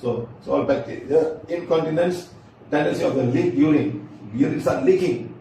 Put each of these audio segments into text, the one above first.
So it's all bacteria. Incontinence, tendency of the leak urine. Urine start leaking.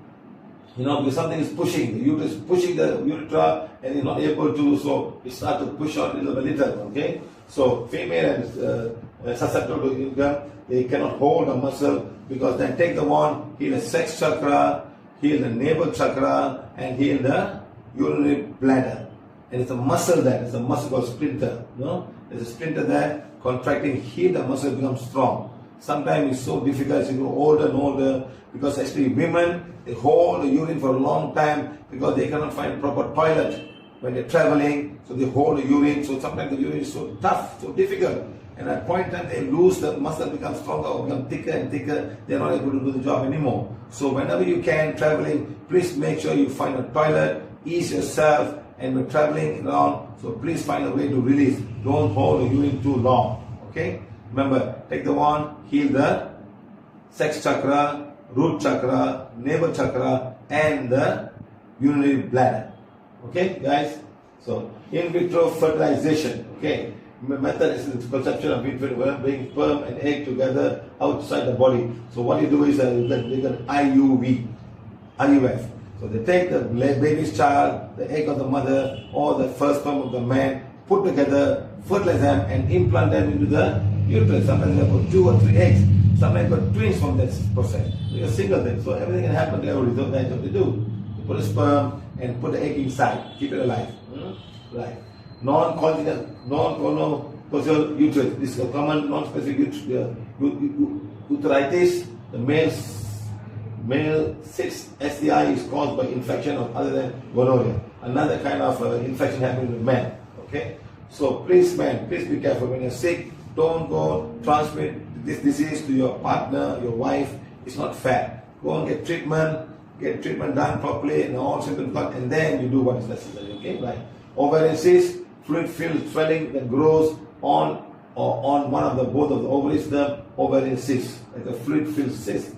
You know, because something is pushing, the uterus is pushing the urethra and you're not able to, so it start to push out little by little, okay? So female and uh, uh, susceptible to income, they cannot hold a muscle because then take the one, heal the sex chakra, heal the navel chakra, and heal the urinary bladder. And it's a muscle there, it's a muscle called splinter, you know? There's a splinter there, contracting, heal the muscle becomes strong. Sometimes it's so difficult you grow older and older because especially women, they hold the urine for a long time because they cannot find proper toilet when they're traveling. So they hold the urine. So sometimes the urine is so tough, so difficult. And at point in time they lose the muscle becomes stronger, or become thicker and thicker. They're not able to do the job anymore. So whenever you can traveling, please make sure you find a toilet, ease yourself, and when traveling around, so please find a way to release. Don't hold the urine too long. Okay? Remember, take the one, heal the sex chakra, root chakra, navel chakra, and the urinary bladder. Okay, guys? So, in vitro fertilization, okay, method is the conception of in vitro, bringing sperm and egg together outside the body. So, what you do is uh, you get IUV, IUF. So, they take the baby's child, the egg of the mother, or the first sperm of the man, put together, fertilize them, and implant them into the uterus. Sometimes they put two or three eggs. Sometimes they got twins from this process. So, a single thing. So, everything can happen to everybody. So, that's what they do. They put a sperm and put the egg inside, keep it alive. Hmm? Right. Non-continent, non-conoposal uterus. This is a common non-specific ut- uh, ut- ut- uteritis. The male s- male cyst STI is caused by infection of other than gonorrhea. Another kind of uh, infection happening with men. Okay. So please, man, please be careful when you're sick. Don't go transmit this disease to your partner, your wife. It's not fair. Go and get treatment get treatment done properly and all symptoms and then you do what is necessary. Okay, right? Ovarian cyst, fluid filled swelling that grows on or on one of the both of the ovaries, the ovarian cyst, like a fluid filled cyst.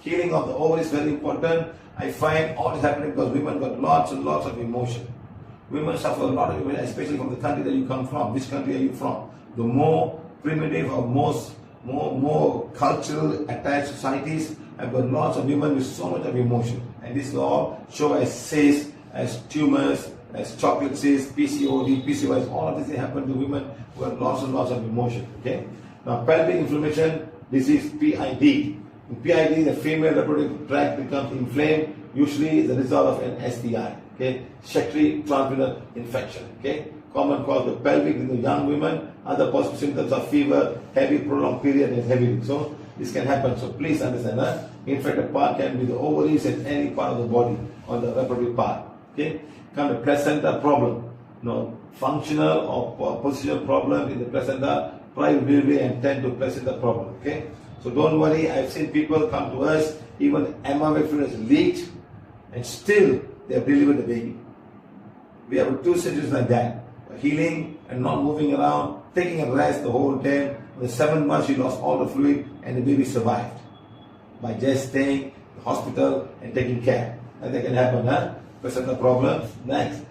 Healing of the ovaries very important. I find all this happening because women got lots and lots of emotion. Women suffer a lot of emotion, especially from the country that you come from. Which country are you from? The more primitive or most more more cultural attached societies have got lots of women with so much of emotion. And this all show as cysts, as tumors, as chocolate cysts, PCOD, PCOS, all of this happen to women who have lots and lots of emotion. Okay? Now pelvic inflammation disease PID. PID, the female reproductive tract becomes inflamed, usually the result of an STI. Okay, sexually transmitted infection. Okay, common cause the pelvic in the young women. Other possible symptoms are fever, heavy prolonged period, and heavy. So this can happen. So please understand that infected part can be the ovaries and any part of the body or the reproductive part. Okay, come the placenta problem. No functional or po- positional problem in the placenta delivery and tend to placenta problem. Okay, so don't worry. I've seen people come to us even fluid has leaked and still they have delivered the baby. We have two situations like that. Healing and not moving around, taking a rest the whole time. In the seven months, she lost all the fluid and the baby survived by just staying in the hospital and taking care. And that can happen, huh? Placenta problem. Next,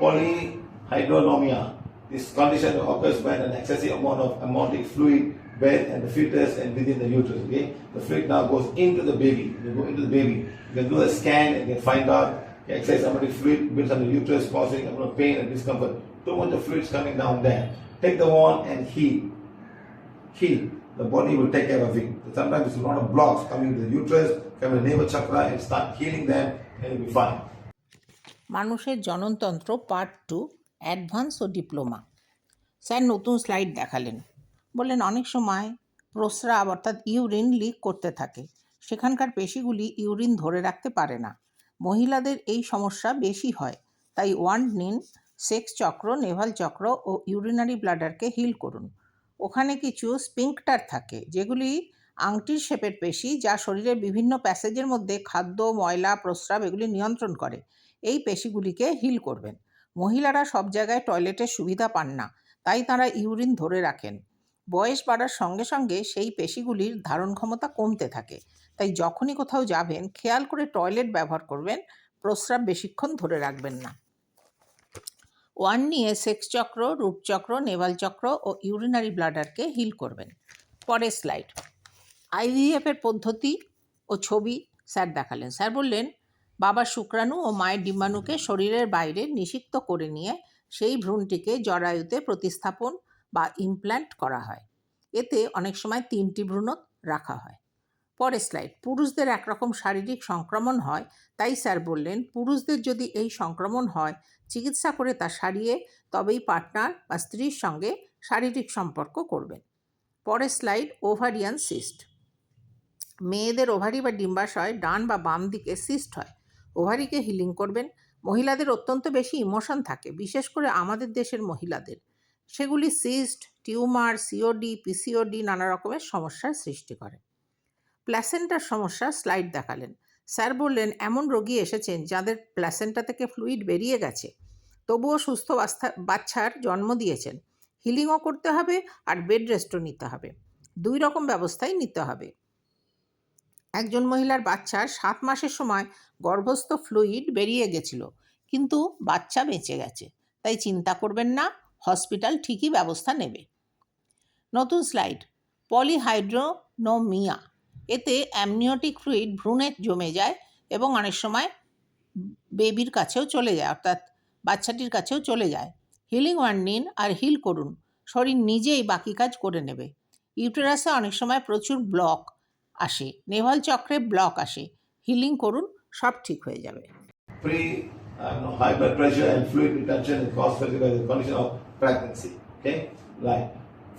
polyhydronomia. This condition occurs when an excessive amount of amniotic fluid bed and the fetus and within the uterus. Okay, the fluid now goes into the baby. You go into the baby. You can do a scan and you can find out okay, excess amniotic fluid builds on the uterus, causing a lot of pain and discomfort. Too much of fluids coming down there. Take the wand and heal. Heal. The body will take care of it. Sometimes it's a lot of blocks coming to the uterus, coming to the navel chakra, and start healing them, and you'll be fine. মানুষের জননতন্ত্র part two advance ও diploma sir নতুন slide দেখালেন বললেন অনেক সময় প্রস্রাব অর্থাৎ ইউরিন লিক করতে থাকে। সেখানকার পেশিগুলি ইউরিন ধরে রাখতে পারে না। মহিলাদের এই সমস্যা বেশি হয়, তাই ওয়ান্ড নিন, সেক্স চক্র, নেভাল চক্র ও ইউরিনারি ব্লাডারকে হিল করুন। ওখানে কিছু স্পিঙ্কটার থাকে, যেগুলি আংটির শেপের পেশি যা শরীরের বিভিন্ন প্যাসেজের মধ্যে খাদ্য, ময়লা, প্রস্রাব এগুলি নিয়ন্ত্রণ করে। এই পেশিগুলিকে হিল করবেন। মহিলারা সব জায়গায় টয়লেটের সুবিধা পান না, তাই তারা ইউরিন ধরে রাখেন। বয়স বাড়ার সঙ্গে সঙ্গে সেই পেশিগুলির ধারণ ক্ষমতা কমতে থাকে। তাই যখনই কোথাও যাবেন, খেয়াল করে টয়লেট ব্যবহার করবেন, প্রস্রাব বেশিক্ষণ ধরে রাখবেন না। ওয়ান নিয়ে সেক্স চক্র রূপচক্র নেভাল চক্র ও ইউরিনারি ব্লাডারকে হিল করবেন। পরের স্লাইড। আইভিএফের পদ্ধতি ও ছবি স্যার দেখালেন। স্যার বললেন, বাবা শুক্রাণু ও মায়ের ডিম্বাণুকে শরীরের বাইরে নিষিক্ত করে নিয়ে সেই ভ্রূণটিকে জরায়ুতে প্রতিস্থাপন ইমপ্ল্যান্ট করা হয়। এতে অনেক সময় তিনটি ভ্রূণ রাখা হয়। পরের স্লাইড পুরুষদের একরকম শারীরিক সংক্রমণ হয়, তাই স্যার বললেন, পুরুষদের যদি এই সংক্রমণ হয়, চিকিৎসা করে তা সারিয়ে তবেই পার্টনার বা স্ত্রীর সঙ্গে শারীরিক সম্পর্ক করবেন। পরের স্লাইড ওভারিয়ান সিস্ট মেয়েদের ওভারি বা ডিম্বাশয় ডান বা বাম দিকে সিস্ট হয়। ওভারিকে হিলিং করবেন। মহিলাদের অত্যন্ত বেশি ইমোশন থাকে, বিশেষ করে আমাদের দেশের মহিলাদের। সেগুলি সিস্ট, টিউমার, সিওডি, পিসিওডি নানা রকমের সমস্যার সৃষ্টি করে। প্ল্যাসেন্টার সমস্যা স্লাইড দেখালেন। স্যার বললেন, এমন রোগী এসেছেন যাদের প্ল্যাসেন্টা থেকে ফ্লুইড বেরিয়ে গেছে। তবুও সুস্থ বাচ্চার জন্ম দিয়েছেন। হিলিংও করতে হবে আর বেড রেস্টও নিতে হবে। দুই রকম ব্যবস্থাই নিতে হবে। একজন মহিলার বাচ্চার সাত মাসের সময় গর্ভস্থ ফ্লুইড বেরিয়ে গেছিল, কিন্তু বাচ্চা বেঁচে গেছে। তাই চিন্তা করবেন না। হসপিটাল ঠিকই ব্যবস্থা নেবে। নতুন স্লাইড পলিহাইড্রোনোমিয়া। এতে অ্যামনিওটিক ফ্লুইড ভ্রূণে জমে যায় এবং অনেক সময় বেবির কাছেও চলে যায় অর্থাৎ বাচ্চাটির কাছেও চলে যায়। হিলিং ওয়ান নিন আর হিল করুন শরীর নিজেই বাকি কাজ করে নেবে। ইউটেরাসে অনেক সময় প্রচুর ব্লক আসে নেভাল চক্রে ব্লক আসে হিলিং করুন সব ঠিক হয়ে যাবে। Uh, pregnancy. Okay, right.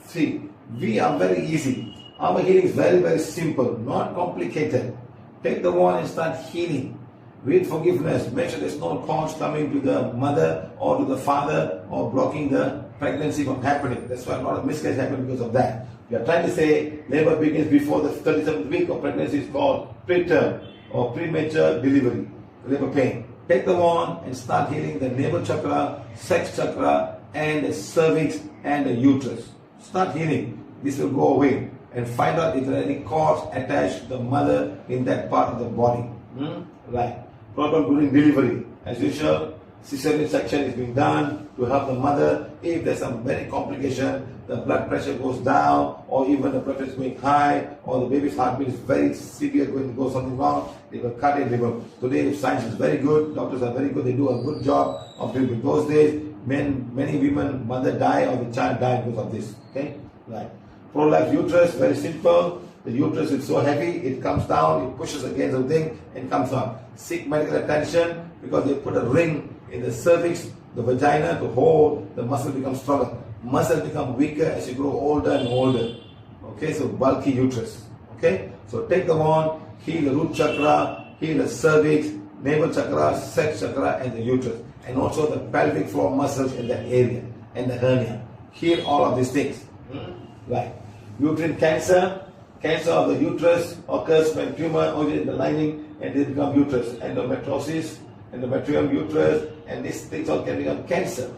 Three, we are very easy. Our healing is very very simple, not complicated. Take the one and start healing. With forgiveness. Make sure there's no cause coming to the mother or to the father or blocking the pregnancy from happening. That's why a lot of miscarriages happen because of that. We are trying to say labor begins before the 37th week of pregnancy is called preterm or premature delivery, labor pain. Take the wand and start healing the navel chakra, sex chakra, and the cervix and the uterus. Start healing. This will go away and find out if there are any cords attached to the mother in that part of the body. Hmm? Right. Problem during delivery. As usual, cesarean section is being done to help the mother. If there's some very complication, the blood pressure goes down, or even the blood pressure is going high, or the baby's heartbeat is very severe, going to go something wrong, they will cut it. They will. Today, science is very good. Doctors are very good. They do a good job of treatment. Those days, men, many women, mother die or the child die because of this. Okay, right. Prolapse uterus, very simple. The uterus is so heavy, it comes down, it pushes against the thing, and comes up. Seek medical attention because they put a ring in the cervix, the vagina to hold, the muscle becomes stronger. Muscle become weaker as you grow older and older. Okay, so bulky uterus. Okay, so take the one, heal the root chakra, heal the cervix, navel chakra, sex chakra, and the uterus, and also the pelvic floor muscles in that area, and the hernia. Heal all of these things. Hmm? Right. Uterine cancer, cancer of the uterus occurs when tumor originates in the lining and they become uterus. Endometriosis, endometrium uterus, and these things all can become cancer.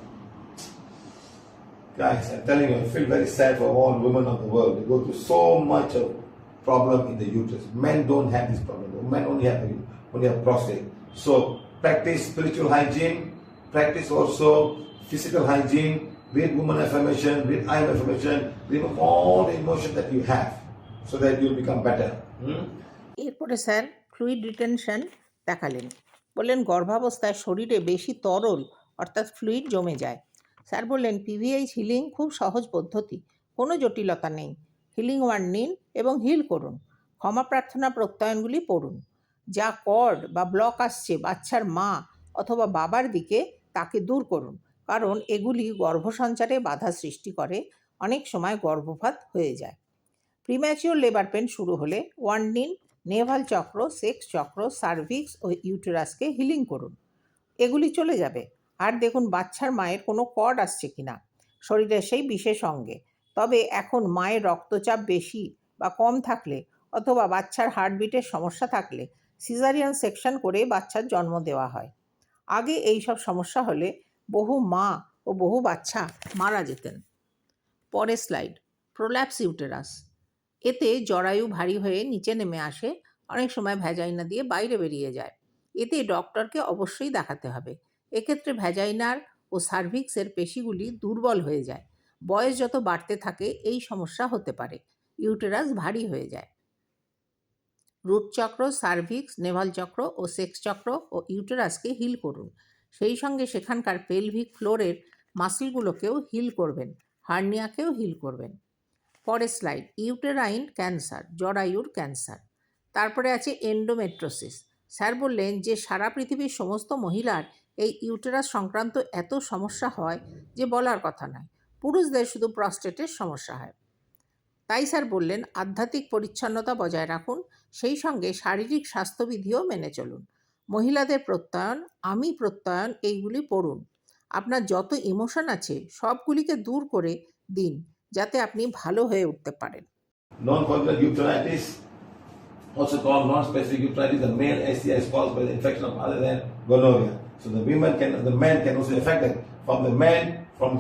Guys, I'm telling you, I feel very sad for all women of the world. They go through so much of problem in the uterus. Men don't have this problem. Men only have only have prostate. So practice spiritual hygiene. Practice also physical hygiene. Read woman affirmation. Read I am affirmation. Remove all the emotion that you have, so that you'll become better. Hmm? এরপরে sir fluid retention দেখালেন বললেন গর্ভাবস্থায় শরীরে বেশি তরল অর্থাৎ fluid জমে যায় স্যার বললেন পিভিএইচ হিলিং খুব সহজ পদ্ধতি কোনো জটিলতা নেই হিলিং ওয়ান নিন এবং হিল করুন ক্ষমা প্রার্থনা প্রত্যয়নগুলি পড়ুন যা কর্ড বা ব্লক আসছে বাচ্চার মা অথবা বাবার দিকে তাকে দূর করুন। কারণ এগুলি গর্ভসঞ্চারে বাধা সৃষ্টি করে, অনেক সময় গর্ভপাত হয়ে যায়। প্রিম্যাচিওর লেবার পেন শুরু হলে ওয়ান নিন নেভাল চক্র, সেক্স চক্র, সার্ভিক্স ও ইউটেরাসকে হিলিং করুন। এগুলি চলে যাবে। আর দেখুন, বাচ্চার মায়ের কোনো কর্ড আসছে কিনা শরীরের সেই বিশেষ অঙ্গে। তবে এখন মায়ের রক্তচাপ বেশি বা কম থাকলে অথবা বাচ্চার হার্টবিটের সমস্যা থাকলে, সিজারিয়ান সেকশন করে বাচ্চার জন্ম দেওয়া হয়। আগে এই সব সমস্যা হলে বহু মা ও বহু বাচ্চা মারা যেতেন। পরের স্লাইড প্রোল্যাপস ইউটেরাস এতে জরায়ু ভারী হয়ে নিচে নেমে আসে, অনেক সময় ভ্যাজাইনা দিয়ে বাইরে বেরিয়ে যায়। এতে ডক্টরকে অবশ্যই দেখাতে হবে। এক্ষেত্রে ভ্যাজাইনার ও সার্ভিক্সের পেশিগুলি দুর্বল হয়ে যায়। বয়স যত বাড়তে থাকে, এই সমস্যা হতে পারে। ইউটেরাস ভারী হয়ে যায়। রুট চক্র, সার্ভিক্স, নেভাল চক্র ও সেক্স চক্র ও ইউটেরাসকে হিল করুন। সেই সঙ্গে সেখানকার পেলভিক ফ্লোরের মাসলগুলোকেও হিল করবেন, হার্নিয়াকেও হিল করবেন। পরের স্লাইড, ইউটেরাইন ক্যান্সার, জরায়ুর ক্যান্সার। তারপরে আছে এন্ডোমেট্রোসিস। স্যার বললেন যে সারা পৃথিবীর সমস্ত মহিলার এই ইউটেরাস সংক্রান্ত এত সমস্যা হয় যে বলার কথা নয়। পুরুষদের শুধু প্রস্টেটের সমস্যা হয়। তাই স্যার বললেন আধ্যাত্মিক পরিচ্ছন্নতা বজায় রাখুন সেই সঙ্গে শারীরিক স্বাস্থ্যবিধিও মেনে চলুন। মহিলাদের প্রত্যয়ন, আমি প্রত্যয়ন এইগুলি পড়ুন। আপনার যত ইমোশন আছে সবগুলিকে দূর করে দিন যাতে আপনি ভালো হয়ে উঠতে পারেন। Non কলিকার urethritis from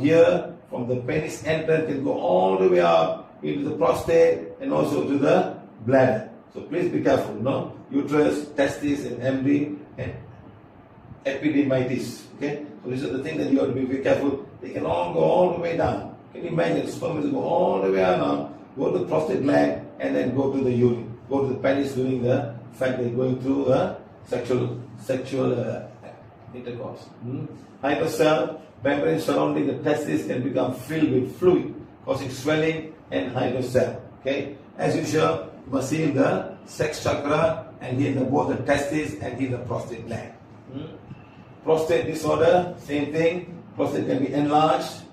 the from the penis and can go to the bladder So please be careful, no? Uterus, testes, and embryo, and. Okay? So these are the things that you have to be careful. They can all go all the way down. Can you imagine? Sperm will go all the way down, go to the prostate gland, and then go to the urine. Go to the penis during the fact they're going through the sexual sexual uh, intercourse. Hmm? Membrane surrounding the testes can become filled with fluid, causing swelling and hydrocell. Okay? As usual, you must see the sex chakra and here the both the testes and here the prostate gland. Hmm? Prostate disorder, same thing. Prostate can be enlarged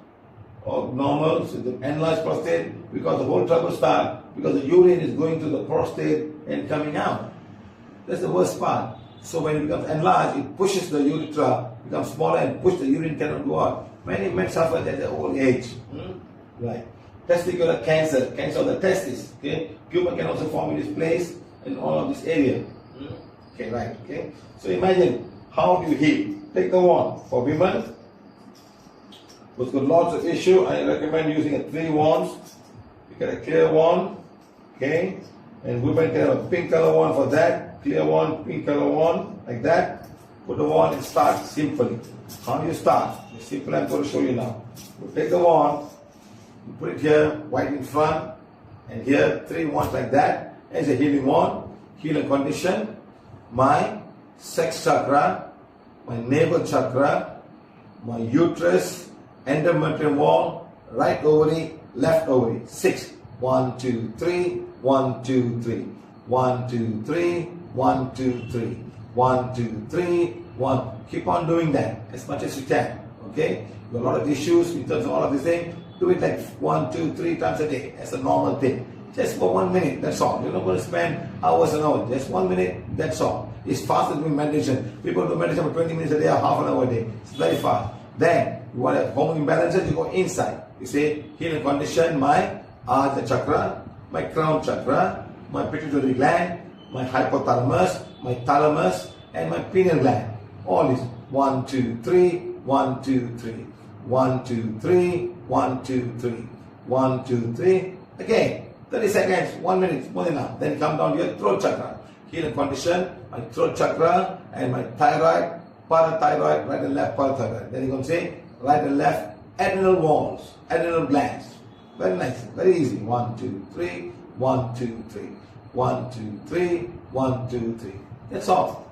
or normal. So the enlarged prostate, because the whole trouble starts because the urine is going to the prostate and coming out. That's the worst part. So when it becomes enlarged, it pushes the urethra, becomes smaller and push the urine cannot go out. Many men suffer at their old age. Hmm? Right. Testicular cancer, cancer of the testis. Okay. Tumor can also form in this place in all of this area. Hmm? Okay, right. Okay. So imagine how do you heal? Take the one for women. Who's got lots of issue, I recommend using a three wands. You get a clear wand, okay? And women can have a pink color wand for that, clear wand, pink color wand, like that. Put the wand and start simply. How do you start? It's simple, I'm going to show you now. You take the wand, you put it here, white in front, and here, three wands like that. As a healing wand, healing condition, my sex chakra, my navel chakra, my uterus, endometrium wall, right ovary, left ovary. Six. One, two, three. One, two, three. One, two, three. One, two, three. One, two, three. One. Keep on doing that as much as you can. Okay? You have a lot of issues in terms of all of these things. Do it like one, two, three times a day. as a normal thing. Just for one minute, that's all. You're not going to spend hours and hours. Just one minute, that's all. It's faster than meditation. People do meditation for 20 minutes a day or half an hour a day. It's very fast. Then, you want to hormone imbalances, you go inside. You say, healing condition, my Ajna chakra, my crown chakra, my pituitary gland, my hypothalamus, my thalamus, and my pineal gland. All is one, two, three, one, two, three, one, two, three, one, two, three, one, two, three. Again, 30 seconds, one minute, more than enough. Then come down to your throat chakra. Healing condition, my throat chakra and my thyroid, parathyroid, right and left parathyroid. Then you can say right and left adrenal walls, adrenal glands. Very nice, very easy. One, two, three, one, two, three, one, two, three, one, two, three. That's all.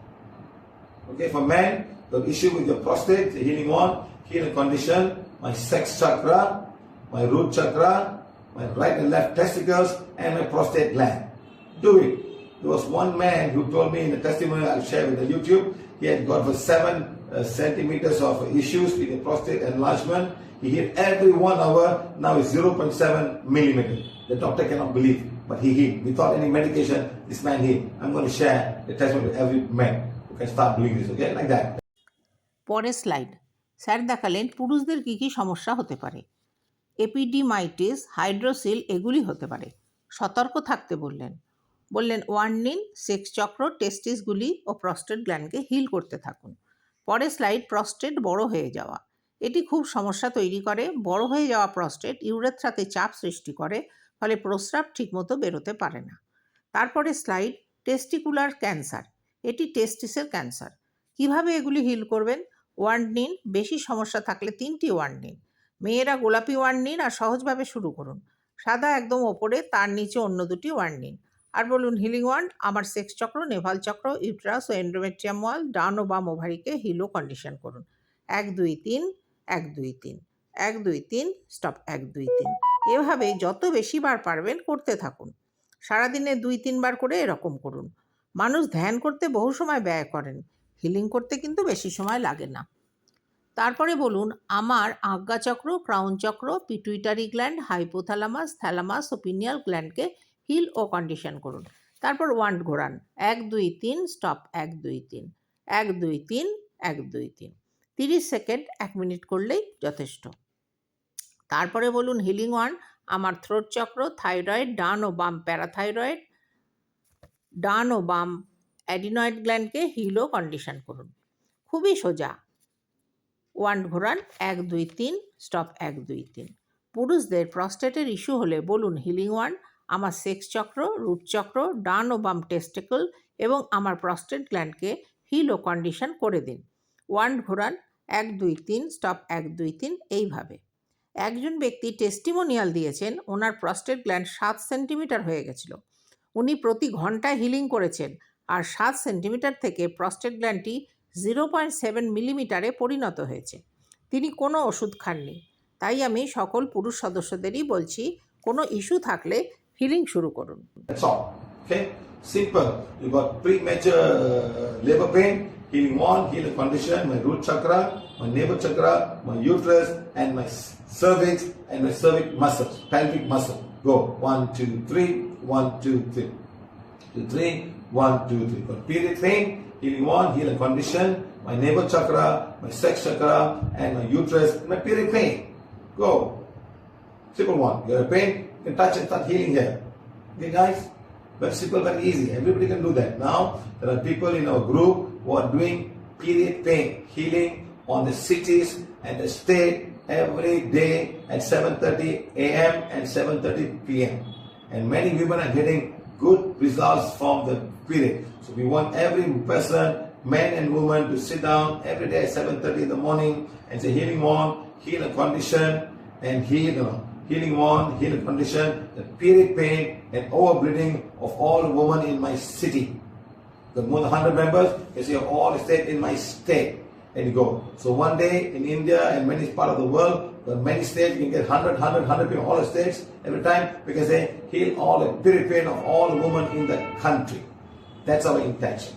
Okay, for men, the issue with your prostate, the healing one, healing condition, my sex chakra, my root chakra, my right and left testicles, and my prostate gland. Do it. There was one man who told me in the testimony I'll share with the YouTube, he had got for seven uh, centimeters of issues with the prostate enlargement. He hit every one hour, now it's 0.7 millimeter. The doctor cannot believe, but he hit. Without any medication, this man hit. I'm going to share the testimony with every man who can start doing this, okay? Like that. For a slide. Sir দেখালেন পুরুষদের কী কী সমস্যা হতে পারে। এপিডিমাইটিস, hydrocele এগুলি হতে পারে। সতর্ক থাকতে বললেন। বললেন ওয়ার্নিন সেক্স চক্র, টেস্টিসগুলি ও প্রস্টেট গ্ল্যান্ডকে হিল করতে থাকুন। পরে স্লাইড প্রস্টেট বড় হয়ে যাওয়া। এটি খুব সমস্যা তৈরি করে। বড় হয়ে যাওয়া প্রস্টেট ইউরেথ্রাতে চাপ সৃষ্টি করে, ফলে প্রস্রাব ঠিকমতো বেরোতে পারে না। তারপরে স্লাইড, টেস্টিকুলার ক্যান্সার। এটি টেস্টিসের ক্যান্সার। কীভাবে এগুলি হিল করবেন? ওয়ার্ড নিন, বেশি সমস্যা থাকলে তিনটি ওয়ার্ড নিন। মেয়েরা গোলাপি ওয়ার্ড নিন আর সহজভাবে শুরু করুন। সাদা একদম ওপরে, তার নিচে অন্য দুটি ওয়ার্ড নিন। আর বলুন, হিলিং ওয়ার্ড, আমার সেক্স চক্র, নেভাল চক্র, ইউট্রাস ও এন্ড্রোমেট্রিয়াম ওয়াল, ডান ও বাম ওভারিকে হিলো কন্ডিশন করুন। এক, দুই, তিন, এক, দুই, তিন, এক, দুই, তিন, স্টপ, এক, দুই, তিন। এভাবে যত বেশি বার পারবেন করতে থাকুন। সারাদিনে দুই, তিনবার করে এরকম করুন। মানুষ ধ্যান করতে বহু সময় ব্যয় করেন। হিলিং করতে কিন্তু বেশি সময় লাগে না। তারপরে বলুন, আমার আজ্ঞাচক্র ক্রাউন চক্র পিটুইটারি গ্ল্যান্ড হাইপোথ্যালামাস থ্যালামাস ও পিনিয়াল গ্ল্যান্ডকে হিল ও কন্ডিশন করুন। তারপর ওয়ান্ড ঘোরান। এক, দুই, তিন স্টপ এক, দুই, তিন। এক, দুই, তিন, এক, দুই, তিন। তিরিশ সেকেন্ড এক মিনিট করলেই যথেষ্ট। তারপরে বলুন হিলিং ওয়ান আমার থ্রোট চক্র থাইরয়েড ডান ও বাম প্যারাথাইরয়েড ডান ও বাম অ্যাডিনয়েড গ্ল্যান্ডকে হিল ও কন্ডিশন করুন। খুবই সোজা। ওয়ান ঘোরান এক, দুই, তিন, স্টপ, এক, দুই, তিন। পুরুষদের প্রস্টেটের ইস্যু হলে বলুন হিলিং ওয়ান, আমার সেক্স চক্র, রুট চক্র, ডান ও বাম টেস্টেকল এবং আমার প্রস্টেট গ্ল্যান্ডকে হিল ও কন্ডিশন করে দিন। ওয়ান ঘোরান এক, দুই, তিন, স্টপ, এক, দুই, তিন, এইভাবে। একজন ব্যক্তি টেস্টিমোনিয়াল দিয়েছেন, ওনার প্রস্টেট গ্ল্যান্ড সাত সেন্টিমিটার হয়ে গেছিল। উনি প্রতি ঘন্টায় হিলিং করেছেন আর সাত সেন্টিমিটার থেকে প্রস্টেট গ্ল্যান্ডটি জিরো পয়েন্ট সেভেন মিলিমিটারে পরিণত হয়েছে। তিনি কোনো ওষুধ খাননি। তাই আমি সকল পুরুষ সদস্যদেরই বলছি, কোনো ইস্যু থাকলে হিলিং শুরু করুন। Simple you got go one two three one two three three One, two, three. Period pain, healing one, healing condition, my navel chakra, my sex chakra, and my uterus, my period pain. Go. Simple one. You have a pain, you can touch and start healing here. Okay, guys? Very simple, very easy. Everybody can do that. Now, there are people in our group who are doing period pain healing on the cities and the state every day at 7.30 a.m. and 7.30 p.m. And many women are getting good results from the period. So we want every person, men and women, to sit down every day at 7.30 in the morning and say healing one, heal a condition, and heal, know, healing one, heal a condition, the period pain and overbleeding of all women in my city. The more than 100 members, you see all the state in my state. And you go. So one day in India and many part of the world, are many states, you can get 100, 100, 100 people, all the states. Every time can say, heal all the period pain of all women in the country. That's our intention.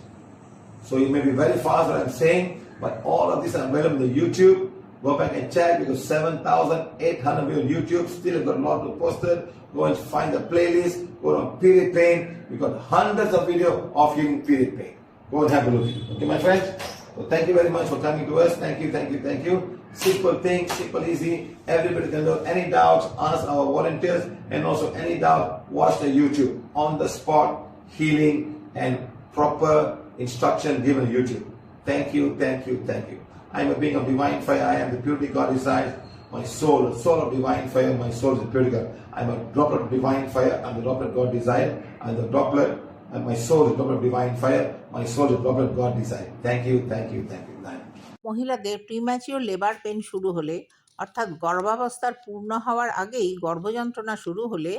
So you may be very fast what I'm saying, but all of this are available on the YouTube. Go back and check because 7,800 video on YouTube. Still got a lot to posted. Go and find the playlist. Go on period pain. We got hundreds of video of healing period pain. Go and have a look it. Okay, my friends? So thank you very much for coming to us. Thank you, thank you, thank you. Simple thing, simple, easy. Everybody can do. Any doubts, ask our volunteers, and also any doubt, watch the YouTube on the spot healing and proper instruction given YouTube. Thank you, thank you, thank you. I am a being of divine fire. I am the purity God inside. My soul, the soul of divine fire. My soul is the purity God. I am a droplet of divine fire. I am the droplet God desire. I am the droplet, and my soul is droplet of divine fire. My soul is droplet God desire. Thank you, thank you, thank you. মহিলাদের premature labour pain শুরু হলে অর্থাৎ গর্ভাবস্থার পূর্ণ হওয়ার আগেই গর্ভযন্ত্রণা শুরু হলে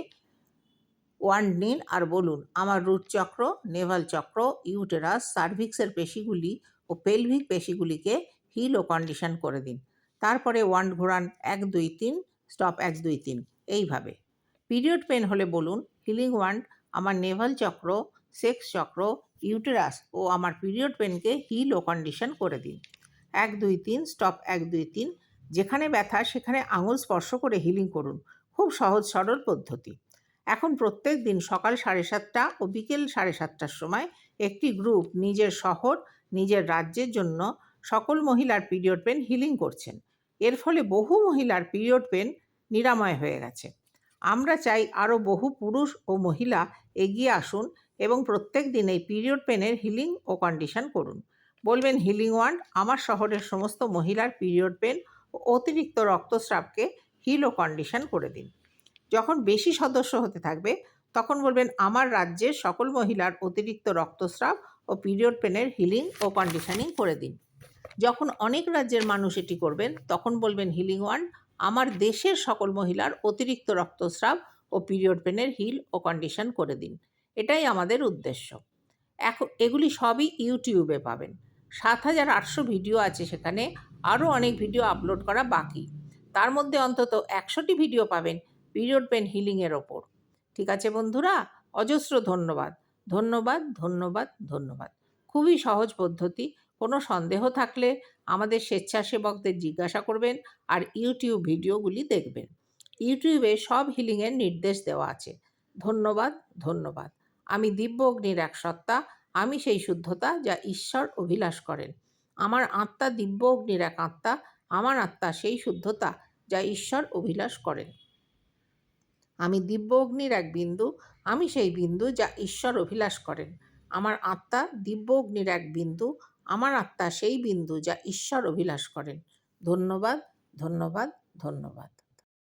ওয়ান্ড নিন আর বলুন, আমার root chakra, navel chakra, uterus, সার্ভিক্সের পেশিগুলি ও পেলভিক পেশিগুলিকে হিল ও কন্ডিশন করে দিন। তারপরে ওয়ান্ড ঘোরান, এক, দুই, তিন, স্টপ, এক, দুই, তিন। এইভাবে। পিরিয়ড পেন হলে বলুন, হিলিং ওয়ান্ড আমার নেভাল চক্র, সেক্স চক্র, ইউটেরাস ও আমার পিরিয়ড পেনকে হিল ও কন্ডিশন করে দিন। এক, দুই, তিন, স্টপ, এক, দুই, তিন। যেখানে ব্যথা, সেখানে আঙুল স্পর্শ করে হিলিং করুন। খুব সহজ, সরল পদ্ধতি। এখন প্রত্যেক দিন সকাল সাড়ে সাতটা ও বিকেল সাড়ে সাতটার সময় একটি গ্রুপ নিজের শহর, নিজের রাজ্যের জন্য সকল মহিলার পিরিয়ড পেন হিলিং করছেন। এর ফলে বহু মহিলার পিরিয়ড পেন নিরাময় হয়ে গেছে। আমরা চাই আরও বহু পুরুষ ও মহিলা এগিয়ে আসুন এবং প্রত্যেক দিন এই পিরিয়ড পেনের হিলিং ও কন্ডিশন করুন। বলবেন, হিলিং ওয়ান আমার শহরের সমস্ত মহিলার পিরিয়ড পেন ও অতিরিক্ত রক্তস্রাবকে হিল ও কন্ডিশন করে দিন। যখন বেশি সদস্য হতে থাকবে, তখন বলবেন, আমার রাজ্যের সকল মহিলার অতিরিক্ত রক্তস্রাব ও পিরিয়ড পেনের হিলিং ও কন্ডিশনিং করে দিন। যখন অনেক রাজ্যের মানুষ এটি করবেন, তখন বলবেন, হিলিং ওয়ান আমার দেশের সকল মহিলার অতিরিক্ত রক্তস্রাব ও পিরিয়ড পেনের হিল ও কন্ডিশন করে দিন। এটাই আমাদের উদ্দেশ্য। এখন এগুলি সবই ইউটিউবে পাবেন। সাত হাজার আটশো ভিডিও আছে সেখানে, আরও অনেক ভিডিও আপলোড করা বাকি। তার মধ্যে অন্তত একশোটি ভিডিও পাবেন। পিরিয়ড পেন হিলিংয়ের ওপর। ঠিক আছে বন্ধুরা? অজস্র ধন্যবাদ। ধন্যবাদ ধন্যবাদ ধন্যবাদ। খুবই সহজ পদ্ধতি। কোনো সন্দেহ থাকলে আমাদের স্বেচ্ছাসেবকদের জিজ্ঞাসা করবেন আর ইউটিউব ভিডিওগুলি দেখবেন। ইউটিউবে সব হিলিংয়ের নির্দেশ দেওয়া আছে। ধন্যবাদ ধন্যবাদ। আমি দিব্য অগ্নির এক সত্তা। আমি সেই শুদ্ধতা যা ঈশ্বর অভিলাষ করেন। আমার আত্মা দিব্য অগ্নির এক আত্মা। আমার আত্মা সেই শুদ্ধতা যা ঈশ্বর অভিলাষ করেন। আমি দিব্য অগ্নির এক বিন্দু, আমি সেই বিন্দু যা ঈশ্বর অভিলাষ করেন। আমার আত্মা দিব্য অগ্নির এক বিন্দু, আমার আত্মা সেই বিন্দু যা ঈশ্বর অভিলাষ করেন। ধন্যবাদ ধন্যবাদ ধন্যবাদ।